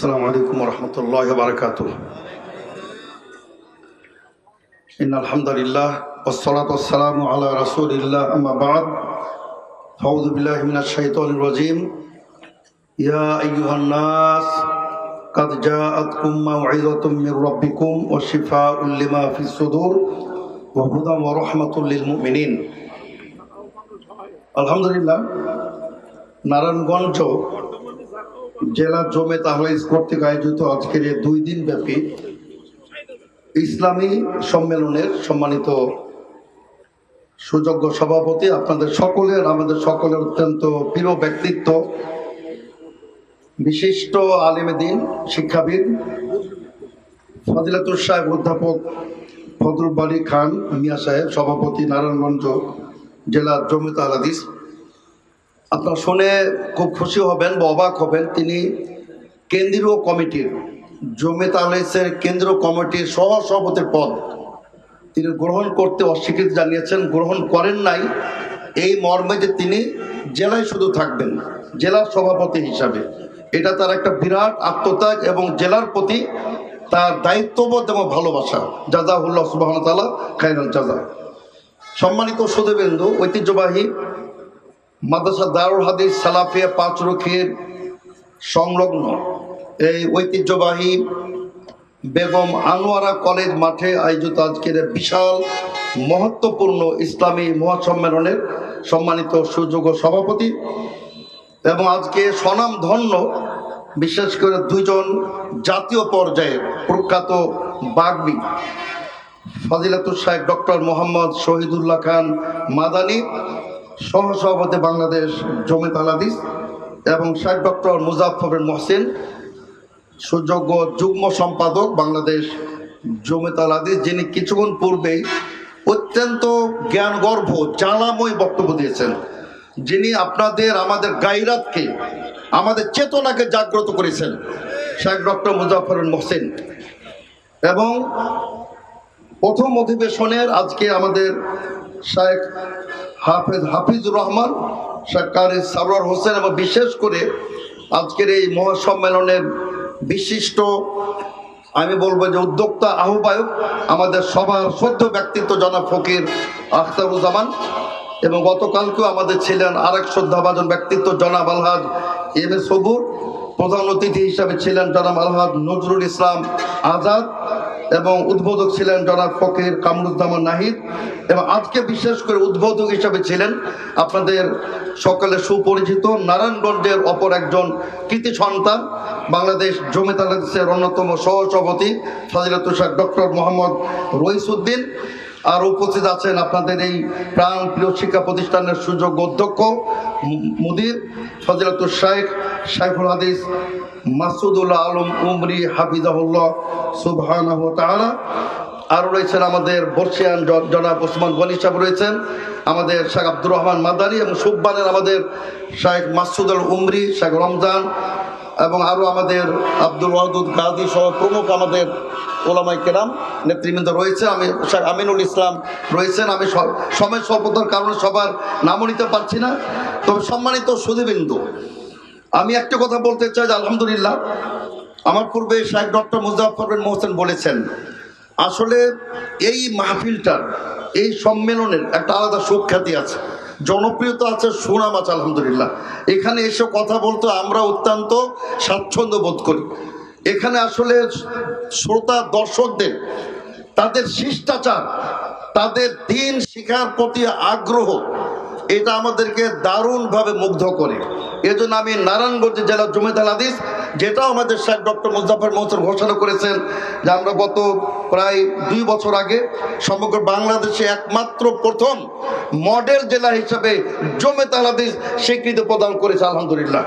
السلام عليكم ورحمة الله وبركاته إن الحمد لله والصلاة والسلام على رسول الله أما بعد أعوذ بالله من الشيطان الرجيم يا أيها الناس قد جاءتكم موعظة من ربكم وشفاء لما في الصدور وهدى ورحمة للمؤمنين الحمد لله নারায়ণগঞ্জ জেলা জমে তাহলে কর্তৃক আয়োজিত আজকের দুই দিন ব্যাপী ইসলামী সম্মেলনের সম্মানিত সুযোগ্য সভাপতি, আপনাদের সকলের, আমাদের সকলের অত্যন্ত প্রিয় ব্যক্তিত্ব, বিশিষ্ট আলেমে দিন শিক্ষাবিদ ফদিলাতুর সাহেব, অধ্যাপক ফজরুল বাড়ি খান মিয়া সাহেব, সভাপতি নারায়ণগঞ্জ জেলা জমিত আলাদিস আপনার শুনে খুব খুশি হবেন বা অবাক হবেন। তিনি কেন্দ্রীয় কমিটির জমিত আলাইসের কেন্দ্রীয় কমিটির সহ সভাপতির পদ তিনি গ্রহণ করতে অস্বীকৃতি জানিয়েছেন, গ্রহণ করেন নাই। এই মর্মে যে তিনি জেলায় শুধু থাকবেন জেলার সভাপতি হিসাবে। এটা তার একটা বিরাট আত্মত্যাগ এবং জেলার প্রতি তার দায়িত্ববোধ এবং ভালোবাসা। জাজাহুল্লাহ সুবাহ খাইরান জাজা সম্মানিত সুদেবেন্দু, ঐতিহ্যবাহী মাদ্রাসা দারুল হাদিস সালাফিয়া পাঁচরুখির সংলগ্ন এই ঐতিহ্যবাহী বেগম আনোয়ারা কলেজ মাঠে আয়োজিত আজকের বিশাল মহত্বপূর্ণ ইসলামী মহাসম্মেলনের সম্মানিত সুযোগ্য সভাপতি এবং আজকে স্বনাম ধন্য, বিশেষ করে দুইজন জাতীয় পর্যায়ে প্রখ্যাত বাগবি ফজিলাতুর সাহেব ডক্টর মোহাম্মদ শহীদুল্লাহ খান মাদানী সহসভাপতি বাংলাদেশ জমিত আলাদিস এবং শেখ ডক্টর মুজাফর মহসিন, সুযোগ্য যুগ্ম সম্পাদক বাংলাদেশ জমিত আলাদিস যিনি কিছুক্ষণ পূর্বেই অত্যন্ত জ্ঞানগর্ভ, জ্বালাময় বক্তব্য দিয়েছেন। যিনি আপনাদের, আমাদের গাইরাতকে আমাদের চেতনাকে জাগ্রত করেছেন শেখ ডক্টর মুজাফর মহসিন। এবং প্রথম অধিবেশনের আজকে আমাদের শেখ হাফেজ হাফিজুর রহমান কারি সাবরার হোসেন এবং বিশেষ করে আজকের এই মহাসম্মেলনের বিশিষ্ট, আমি বলব যে উদ্যোক্তা, আহ্বায়ক আমাদের সবার সদ্য ব্যক্তিত্ব জনাব ফকির আখতারুজ্জামান এবং গতকালকেও আমাদের ছিলেন আরেক শ্রদ্ধাভাজন ব্যক্তিত্ব জনাব আলহাজ এম এ সবুর। প্রধান অতিথি হিসাবে ছিলেন জনাব আলহাজ নজরুল ইসলাম আজাদ এবং উদ্বোধক ছিলেন জনাব ফকির কামরুজ্জামান নাহিদ এবং আজকে বিশেষ করে উদ্বোধক হিসাবে ছিলেন আপনাদের সকলে সুপরিচিত নারায়ণগঞ্জের অপর একজন কৃতি সন্তান, বাংলাদেশ জমিত আলাদেশের অন্যতম সহসভাপতি, ফাজিলাতুল শাহ ডক্টর মোহাম্মদ রইসুদ্দিন। আর উপস্থিত আছেন আপনাদের এই প্রাণ প্রিয় শিক্ষা প্রতিষ্ঠানের সুযোগ অধ্যক্ষ মুদির ফজিলাতুল শাইখ শাইখুল হাদিস মাসুদুল্লাহ আলম উমরি হাফিজাহুল্লাহ সুবহান আরও রয়েছেন আমাদের বর্ষিয়ান জনাব ওসমান গনি সাহেব রয়েছেন, আমাদের শেখ আব্দুর রহমান মাদারি এবং সুব্বানের আমাদের শেখ মাসুদুল উমরি শেখ রমজান এবং আরও আমাদের আব্দুল ওয়াদুদ গাজী সহ প্রমুখ আমাদের ওলামাই কেরাম নেতৃবৃন্দ রয়েছে। আমি আমিনুল ইসলাম রয়েছেন। আমি সময় স্বল্পতার কারণে সবার নামও নিতে পারছি না। তবে সম্মানিত সুধীবিন্দু, আমি একটা কথা বলতে চাই যে আলহামদুলিল্লাহ আমার পূর্বে শেখ ডক্টর মুজাফর বিন মোহসেন বলেছেন, আসলে এই মাহফিলটার, এই সম্মেলনের একটা আলাদা সুখ্যাতি আছে। জনপ্রিয়তা আছে সুনাম আছে, আলহামদুলিল্লাহ। এখানে এসে কথা বলতে আমরা অত্যন্ত স্বাচ্ছন্দ্য বোধ করি। এখানে আসলে শ্রোতা দর্শকদের, তাদের শিষ্টাচার, তাদের দিন শিখার প্রতি আগ্রহ, এটা আমাদেরকে দারুণভাবে মুগ্ধ করে। এজন্য আমি নারায়ণগঞ্জ জেলার জমিত আল হাদিস যেটাও আমাদের শেখ ডক্টর মুজাফর মহসেন ঘোষণা করেছেন যে আমরা গত প্রায় দুই বছর আগে সমগ্র বাংলাদেশে একমাত্র প্রথম মডেল জেলা হিসাবে জমিত আল হাদিস স্বীকৃতি প্রদান করেছে, আলহামদুলিল্লাহ।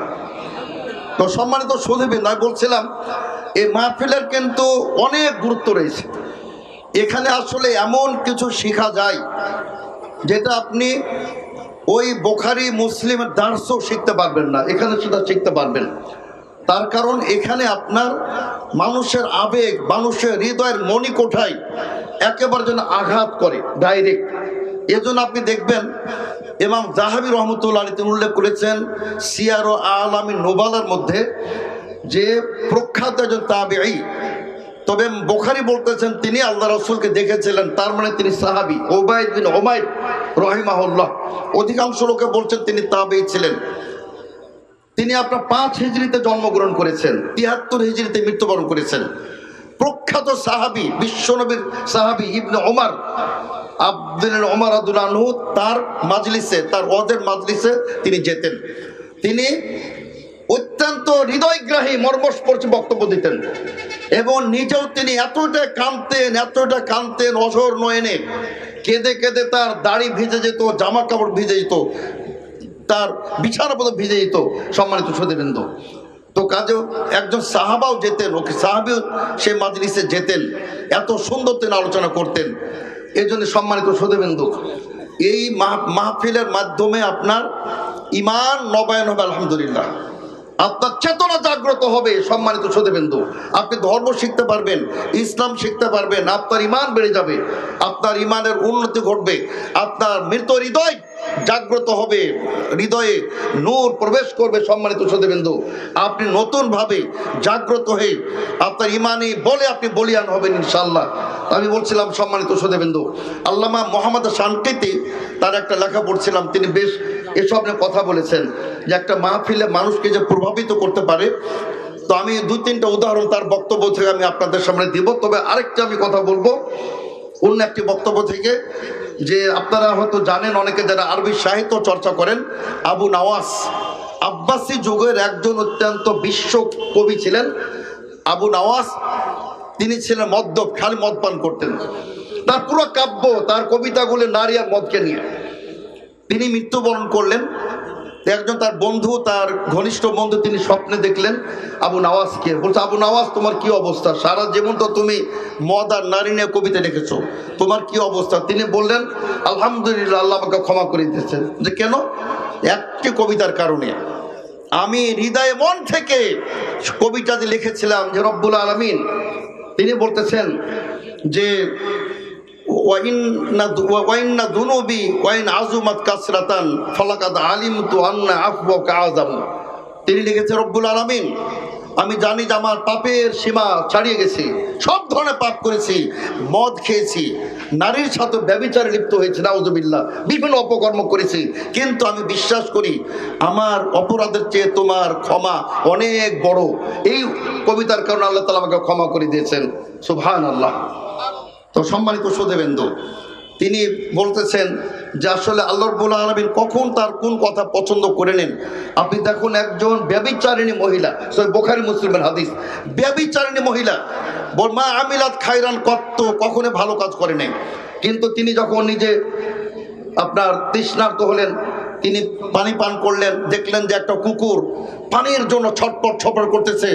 তো সম্মানিত সুদীবিন আমি বলছিলাম এই মাহফিলের কিন্তু অনেক গুরুত্ব রয়েছে। এখানে আসলে এমন কিছু শেখা যায় যেটা আপনি ওই বোখারি মুসলিমের দার্সও শিখতে পারবেন না। এখানে সেটা শিখতে পারবেন। তার কারণ এখানে আপনার মানুষের আবেগ, মানুষের হৃদয়ের মণিকোঠায় একেবারে যেন আঘাত করে ডাইরেক্ট এজন্য আপনি দেখবেন ইমাম জাহাবি রহমতুল্লাহ তিনি উল্লেখ করেছেন, সিয়ার ও আলামী নোবালার মধ্যে যে প্রখ্যাত একজন তাবেঈ, তবে বোখারি বলতেছেন তিনি আল্লাহ রসুলকে দেখেছিলেন, তার মানে তিনি সাহাবি, ওবায়দ বিন ওমাইদ রহিমাহুল্লাহ। অধিকাংশ লোকে বলছেন তিনি তাবেই ছিলেন। তিনি আপনার পাঁচ হিজড়িতে জন্মগ্রহণ করেছেন, তিয়াত্তর হিজড়িতে মৃত্যুবরণ করেছেন। প্রখ্যাত সাহাবি, বিশ্বনবীর সাহাবি ইবনে ওমর আব্দুল ওমর আব্দুল আনহু তার মাজলিসে, তার ওদের মাজলিসে তিনি যেতেন। তিনি অত্যন্ত হৃদয়গ্রাহী, মর্মস্পর্শী বক্তব্য দিতেন। এবং নিজেও তিনি এতটা কাঁদতেন এতটা কাঁদতেন অসর নয়নে। কেঁদে কেঁদে তার দাড়ি ভিজে যেত, জামা কাপড় ভিজে যেত। তার বিছানা পথে ভিজে যেত সম্মানিত সতীবৃন্দ। তো কাজেও একজন সাহাবাও যেতেন ওকে সাহাবিও সে মাজলিসে যেতেন এত সুন্দর তিনি আলোচনা করতেন। এই জন্য সম্মানিত সতীবৃন্দ, এই মাহ- মাহফিলের মাধ্যমে আপনার ইমান নবায়ন হবে, আলহামদুলিল্লাহ। আপনার চেতনা জাগ্রত হবে, সম্মানিত সদেবেন্দু আপনি ধর্ম শিখতে পারবেন, ইসলাম শিখতে পারবেন, আপনার ইমান বেড়ে যাবে, আপনার ইমানের উন্নতি ঘটবে, আপনার মৃত হৃদয় জাগ্রত হবে, হৃদয়ে নূর প্রবেশ করবে, সম্মানিত সদেবেন্দু আপনি নতুনভাবে জাগ্রত হয়ে আপনার ইমানে বলে আপনি বলিয়ান হবেন ইনশাল্লাহ আমি বলছিলাম, সম্মানিত সদেবেন্দু আল্লামা মোহাম্মদ শানকিতি, তার একটা লেখা পড়ছিলাম, তিনি বেশ এসব নিয়ে কথা বলেছেন যে একটা মাহফিলে মানুষকে যে প্রভাবিত করতে পারে, তো আমি দু তিনটা উদাহরণ তার বক্তব্য থেকে আমি আপনাদের সামনে দিব। তবে আরেকটা আমি কথা বলব, অন্য একটি বক্তব্য থেকে যে আপনারা হয়তো জানেন, অনেকে যারা আরবি সাহিত্য চর্চা করেন, আবু নওয়াজ। আব্বাসী যুগের একজন অত্যন্ত বিশ্ব কবি ছিলেন, আবু নওয়াজ। তিনি ছিলেন মদ্যপ, খালি মদ পান করতেন। তার পুরো কাব্য, তার কবিতাগুলো নারী আর মদকে নিয়ে। তিনি মৃত্যুবরণ করলেন। একজন তার বন্ধু, তার ঘনিষ্ঠ বন্ধু তিনি স্বপ্নে দেখলেন, আবু নওয়াজকে বলছে, আবু নওয়াজ, তোমার কি অবস্থা? সারা জীবন তো তুমি মদ আর নারী নিয়ে কবিতা লিখেছো। তোমার কি অবস্থা? তিনি বললেন, আলহামদুলিল্লাহ, আল্লাহ আমাকে ক্ষমা করে দিয়েছেন। যে কেন? একটি কবিতার কারণে। আমি হৃদয়ে মন থেকে কবিতা লিখেছিলাম যে রব্বুল আলমিন, তিনি বলতেছেন যে আযাম। তিনি লিখেছে রব্বুল আলামিন, আমি জানি যে আমার পাপের সীমা ছাড়িয়ে গেছি। সব ধরনের পাপ করেছি, মদ খেয়েছি, নারীর সাথে ব্যবিচারে লিপ্ত হয়েছে, নাউজুবিল্লাহ। বিভিন্ন অপকর্ম করেছি। কিন্তু আমি বিশ্বাস করি, আমার অপরাধের চেয়ে তোমার ক্ষমা অনেক বড়। এই কবিতার কারণে আল্লাহ তালা আমাকে ক্ষমা করে দিয়েছেন। সুবহান আল্লাহ তো সম্মানিত সুদেবেন্দু তিনি বলতেছেন যে আসলে আল্লাহ রব্বুল আলমিন কখন তার কোন কথা পছন্দ করে নেন। আপনি দেখুন একজন ব্যবিচারিণী মহিলা বোখারি মুসলিমের হাদিস, ব্যবিচারিণী মহিলা, বল মা আমিলাত খাইরান কত, কখনো ভালো কাজ করে নাই। কিন্তু তিনি যখন নিজে আপনার তৃষ্ণার্ত হলেন তিনি পানি পান করলেন, দেখলেন যে একটা কুকুর পানির জন্য ছটপট ছটপট করতেছে।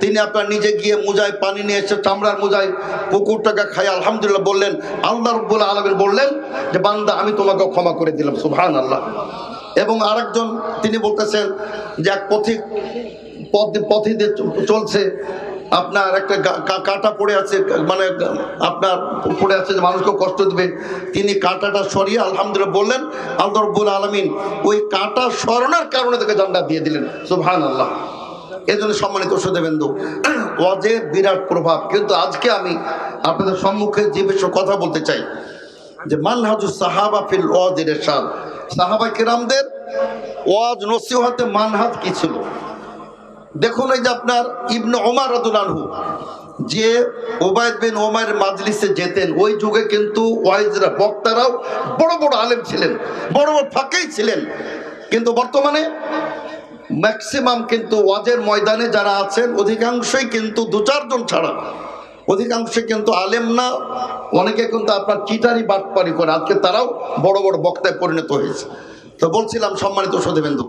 তিনি আপনার নিজে গিয়ে মুজায় পানি নিয়ে এসে চামড়ার মুজায় কুকুরটাকে খাই আলহামদুলিল্লাহ বললেন, আল্লাহ রব্বুল আলমের বললেন যে, বান্দা, আমি তোমাকে ক্ষমা করে দিলাম সুবহান আল্লাহ এবং আরেকজন তিনি বলতেছেন যে, এক পথিক পথ পথে চলছে আপনার একটা কাঁটা পড়ে আছে মানে আপনার পড়ে আছে যে মানুষকে কষ্ট দেবে। তিনি কাঁটাটা সরিয়ে আলহামদুলিল্লাহ বললেন, আল্লাহ রব্বুল আলমিন ওই কাঁটা সরানোর কারণে তাকে জান্নাত দিয়ে দিলেন। সুবহান আল্লাহ এই জন্য সম্মানিত সুদেবেন্দু ওয়াজের বিরাট প্রভাব। কিন্তু আজকে আমি আপনাদের সম্মুখে যে বিষয়ে কথা বলতে চাই, যে মানহাজু সাহাবা ফিল ওয়াজের এরশাদ। সাহাবা কিরামদের ওয়াজ নসিহতে মানহাজ কি ছিল? দেখুন এই যে আপনার ইবনে ওমার রাদুলানহু যে ওবায়দ বিন ওমার মাজলিসে যেতেন, ওই যুগে কিন্তু ওয়াইজরা, বক্তারাও বড় বড় আলেম ছিলেন, বড় বড় ফাঁকেই ছিলেন। কিন্তু বর্তমানে ম্যাক্সিমাম কিন্তু ওয়াজের ময়দানে যারা আছেন, অধিকাংশই কিন্তু দু চারজন ছাড়া। অধিকাংশ কিন্তু আলেম না, অনেকে কিন্তু আপনার চিটারি বাটপারি করে, আজকে তারাও বড় বড় বক্তায় পরিণত হয়েছে। তো বলছিলাম সম্মানিত সদেবেন্দু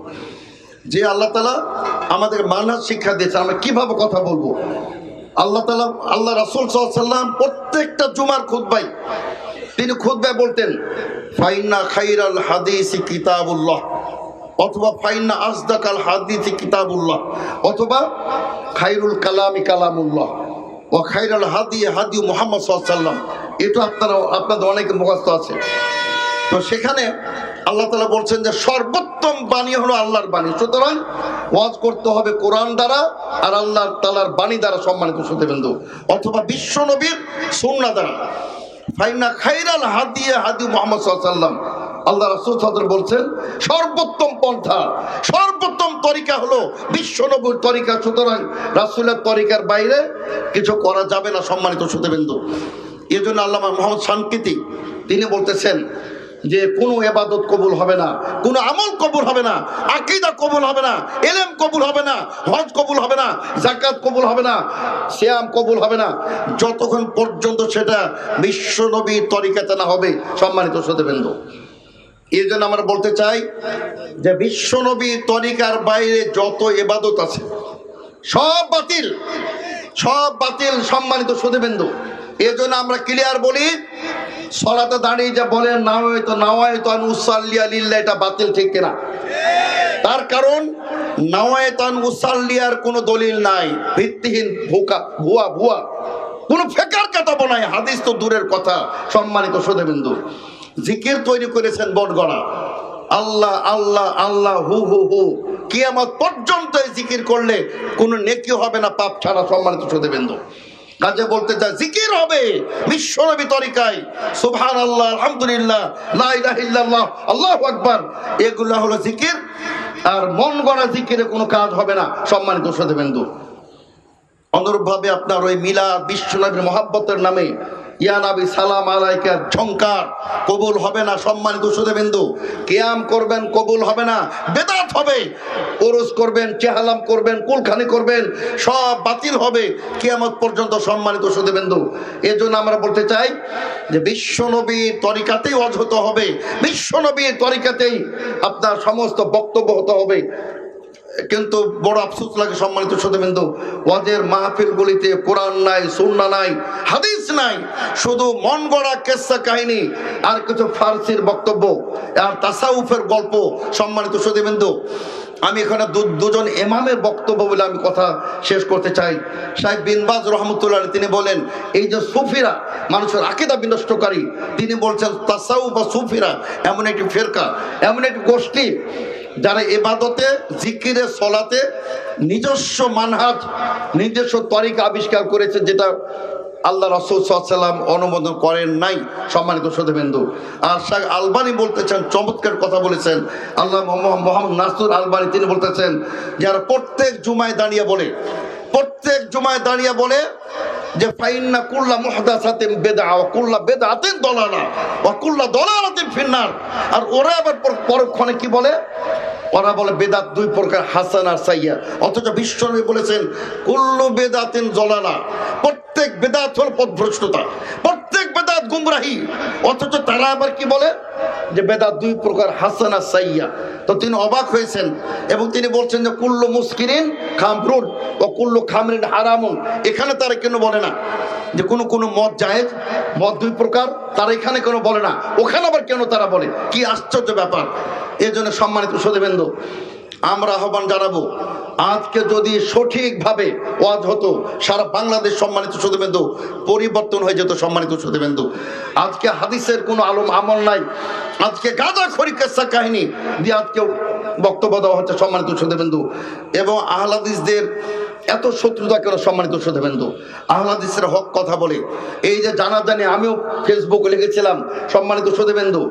যে আল্লাহ তালা আমাদের মানহাজ শিক্ষা দিয়েছে, আমরা কীভাবে কথা বলব? আল্লাহ তালা আল্লাহ রাসুল সাল্লাম প্রত্যেকটা জুমার খুদ্বাই তিনি খুদ্বায় বলতেন ফাইনা খাইরাল হাদিসি কিতাবুল্লাহ অথবা ফাইনা আসদাকাল হাদিসি কিতাবুল্লাহ অথবা খাইরুল কালামি কালামুল্লাহ ও খাইরাল হাদি হাদি মোহাম্মদ সাল্লাম এটা আপনারা, আপনাদের অনেক মুখস্থ আছে। তো সেখানে আল্লাহ তালা বলছেন যে সর্বোত্তম বাণী হলো আল্লাহর বাণী। সুতরাং ওয়াজ করতে হবে কোরআন দ্বারা আর আল্লাহ তালার বাণী দ্বারা সম্মানিত শ্রোতেবিন্দু। অথবা বিশ্ব নবীর সুন্না দ্বারা। খাইরাল হাদিয়া হাদি মোহাম্মদ আল্লাহ বলছেন, সর্বোত্তম পন্থা, সর্বোত্তম তরিকা হলো বিশ্বনবীর তরিকা। সুতরাং তরিকার বাইরে কিছু করা যাবে না সম্মানিত শ্রোতেবিন্দু। এই জন্য আল্লামা মোহাম্মদ শান্তিতি তিনি বলতেছেন যে কোনো এবাদত কবুল হবে না, কোনো আমল কবুল হবে না, আকিদা কবুল হবে না, এলেম কবুল হবে না, হজ কবুল হবে না জাকাত কবুল হবে না শ্যাম কবুল হবে না, যতক্ষণ পর্যন্ত সেটা বিশ্বনবী তরিকাতে না হবে, সম্মানিত সদেবেন্দ্র এই জন্য আমরা বলতে চাই যে বিশ্বনবী তরিকার বাইরে যত এবাদত আছে, সব বাতিল সব বাতিল, সম্মানিত সুদীবিন্দু এই জন্য আমরা ক্লিয়ার বলি, সলাতে দাঁড়িয়ে যে বলেন, না হয়তো না হয়তো উসাল্লিয়া লিল্লা এটা বাতিল ঠিক কিনা? তার কারণ নাওয়ায়তান উসাল্লিয়ার কোনো দলিল নাই, ভিত্তিহীন ভুকা, ভুয়া ভুয়া। কোনো ফেকার কাটাবো নাই, হাদিস তো দূরের কথা, সম্মানিত সুদেবিন্দু জিকির তৈরি করেছেন বটগড়া। আল্লাহ আল্লাহ আল্লাহ, হু হু হু। কিয়ামত পর্যন্ত জিকির করলে কোনো নেকি হবে না, পাপ ছাড়া, সম্মানিত সুদেবিন্দু কাজে বলতে চাই জিকির হবে বিশ্বনবী তরিকায়। সুবহান আল্লাহ আলহামদুলিল্লাহ আল্লাহ আকবর। এগুলা হলো জিকির, আর মন গড়া জিকিরে কোনো কাজ হবে না। সম্মানিত সদেবেন্দু অনুরূপভাবে আপনার ওই মিলা বিশ্বনবীর মহাব্বতের নামে ইয়ানাবি সালাম আলাইকার ঝঙ্কার কবুল হবে না সম্মানিত সুদেবিন্দু কেয়াম করবেন, কবুল হবে না, বেদাত হবে। ওরস করবেন, চেহালাম করবেন, কুলখানি করবেন, সব বাতিল হবে। কেয়ামত পর্যন্ত সম্মানিত সুদেবিন্দু এজন্য আমরা বলতে চাই যে বিশ্বনবী তরিকাতেই অজ হতে হবে বিশ্বনবী তরিকাতেই আপনার সমস্ত বক্তব্য হতে হবে। কিন্তু বড় আফসোস লাগে সম্মানিত সদবিন্দু ওয়াজের মাহফিলগুলিতে কোরআন নাই সুন্না নাই, হাদিস নাই, শুধু মন গড়া কেসা কাহিনী আর কিছু ফার্সির বক্তব্য আর তাসাউফের গল্প, সম্মানিত সদবিন্দু আমি এখানে দুজন এমামের বক্তব্য বলে আমি কথা শেষ করতে চাই। সাহেব বিনবাজ রহমতুল্লাহ তিনি বলেন, এই যে সুফিরা, মানুষের আকিদা বিনষ্টকারী, তিনি বলছেন তাসাউ বা সুফিরা এমন একটি ফেরকা, এমন একটি গোষ্ঠী যারা এবাদতে, জিকিরে, সলাতে নিজস্ব মানহাজ, নিজস্ব তরিকা আবিষ্কার করেছে, যেটা আল্লাহ রসুল সাল্লাম অনুমোদন করেন নাই, সম্মানিত সদেবেন্দু আর শাহ আলবানি বলতেছেন, চমৎকার কথা বলেছেন, আল্লাহ মোহাম্মদ নাসুর আলবানি, তিনি বলতেছেন, যারা প্রত্যেক জুমায় দাঁড়িয়ে বলে, প্রত্যেক জুমায় দাঁড়িয়ে বলে যে, ফাইন্না কুল্লা মুহদাসাতিন বেদা ওয়া কুল্লা বেদাতিন দলালা, ওয়া কুল্লা দলালাতিন ফিন্নার। আর ওরা আবার পর- পরক্ষণে কি বলে? ওরা বলে, বেদাত দুই প্রকার, হাসান আর সাইয়া অথচ বিশ্বনবী বলেছেন, কুল্লু বেদাতিন জলালা। প্রত্যেক বেদাত হল পথভ্রষ্টতা। গুমরাহি। অথচ তারা আবার কি বলে? যে বেদাত দুই প্রকার, হাসান সাইয়া তো তিনি অবাক হয়েছেন এবং তিনি বলছেন যে, কুল্লু মুস্কিরিন খামরুন ও কুল্লু খামরিন হারামুন। এখানে তারা কেন বলে না? যে কোনো কোনো মদ জায়েজ, মদ দুই প্রকার, তারা এখানে কেন বলে না? ওখানে আবার কেন তারা বলে? কি আশ্চর্য ব্যাপার। এই জন্য সম্মানিত সদেবেন্দ্র আমরা আহ্বান জানাব আজকে যদি সঠিকভাবে ওয়াজ হতো, সারা বাংলাদেশ সম্মানিত সুদেবেন্দু পরিবর্তন হয়ে যেত সম্মানিত সুদেবেন্দু আজকে হাদিসের কোনো আলম আমল নাই। আজকে গাঁদা খরিকেসা কাহিনী দিয়ে আজকে বক্তব্য দেওয়া হচ্ছে সম্মানিত সুদেবেন্দু এবং আহলাদিসদের এত শত্রুতা কেন সম্মানিত সুদেবেন্দু আহলাদিসের হক কথা বলে। এই যে জানা জানি আমিও ফেসবুকে লিখেছিলাম, সম্মানিত সুদেবেন্দু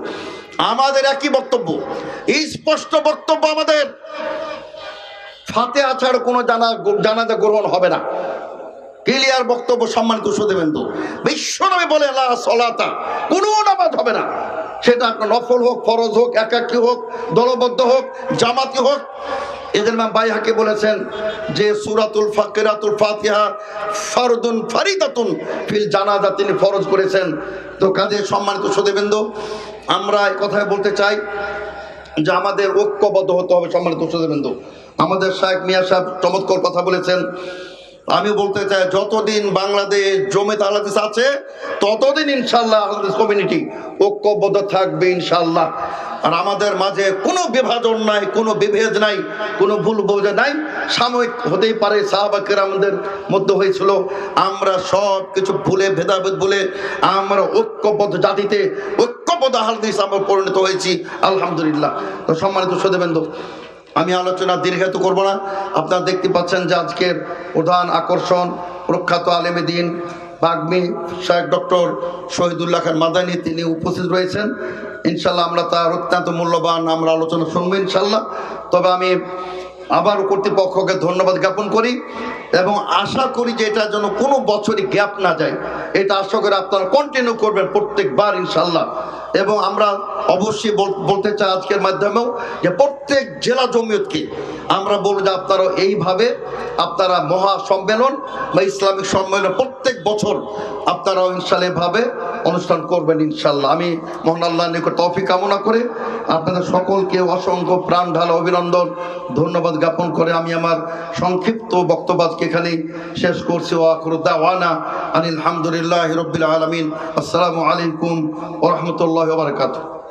আমাদের একই বক্তব্য এই স্পষ্ট বক্তব্য আমাদের। ফাতে ছাড়া কোনো জানা জানাজা গ্রহণ হবে না। ক্লিয়ার বক্তব্য সম্মানিত সুদেবেন্দু বিশ্বনবী বলে আল্লাহ সলাতা, কোনো নামাজ হবে না। সেটা আপনার নফল হোক, ফরজ হোক, একাকী হোক, দলবদ্ধ হোক, জামাতি হোক। এদের নাম বাইহাকে বলেছেন যে, সুরাতুল ফাকিরাতুল ফাতিহা ফারদুন ফারিদাতুন ফিল জানাজা তিনি ফরজ করেছেন। তো কাজে সম্মানিত সুদেবেন্দু আমরা এই কথায় বলতে চাই যে আমাদের ঐক্যবদ্ধ হতে হবে সম্মানিত আমাদের শাহেক মিয়া সাহেব চমৎকর কথা বলেছেন। আমি বলতে চাই, যতদিন বাংলাদেশ জমিত আহলাদিস আছে, ততদিন ইনশাল্লাহ আহলাদিস কমিউনিটি ঐক্যবদ্ধ থাকবে ইনশাল্লাহ। আর আমাদের মাঝে কোনো বিভাজন নাই, কোনো বিভেদ নাই, কোনো ভুল বোঝা নাই। সাময়িক হতেই পারে সাহাবাকের আমাদের মধ্যে হয়েছিল। আমরা সব কিছু ভুলে, ভেদাভেদ বলে আমরা ঐক্যবদ্ধ জাতিতে ঐক্য তত্ত্বাবধায়ক আমরা পরিণত হয়েছি। আলহামদুলিল্লাহ। সম্মানিত সদেবেন্দ্র আমি আলোচনা দীর্ঘায়িত করব না। আপনারা দেখতে পাচ্ছেন যে আজকের প্রধান আকর্ষণ প্রখ্যাত আলেমে দিন বাগ্মী শাহেক ডক্টর শহীদুল্লাহ খান মাদানী তিনি উপস্থিত রয়েছেন। ইনশাল্লাহ আমরা তার অত্যন্ত মূল্যবান আমরা আলোচনা শুনব ইনশাল্লাহ তবে আমি আবার কর্তৃপক্ষকে ধন্যবাদ জ্ঞাপন করি এবং আশা করি যে এটার জন্য কোনো বছরই গ্যাপ না যায়। এটা আশা করে আপনারা কন্টিনিউ করবেন প্রত্যেকবার ইনশাল্লাহ এবং আমরা অবশ্যই বল- বলতে চাই আজকের মাধ্যমেও যে প্রত্যেক জেলা জমিয়তকে আমরা বলব যে আপনারা এইভাবে আপনারা মহা সম্মেলন বা ইসলামিক সম্মেলন প্রত্যেক বছর আপনারাও ইনশাল্লাহ এভাবে অনুষ্ঠান করবেন ইনশাল্লাহ। আমি মোহন আল্লাহ নিকট তফি কামনা করে। আপনাদের সকলকে অসংখ্য প্রাণ ঢাল অভিনন্দন। ধন্যবাদ জ্ঞাপন করে আমি আমার সংক্ষিপ্ত বক্তব্যকে এখানে শেষ করছি। ওয়াকরুদ্দাওয়ানা আনিল হামদুলিল্লাহ রবিল আলমিন। আসসালামু আলাইকুম ওরহমতুল্লাহ বারকাতুহ।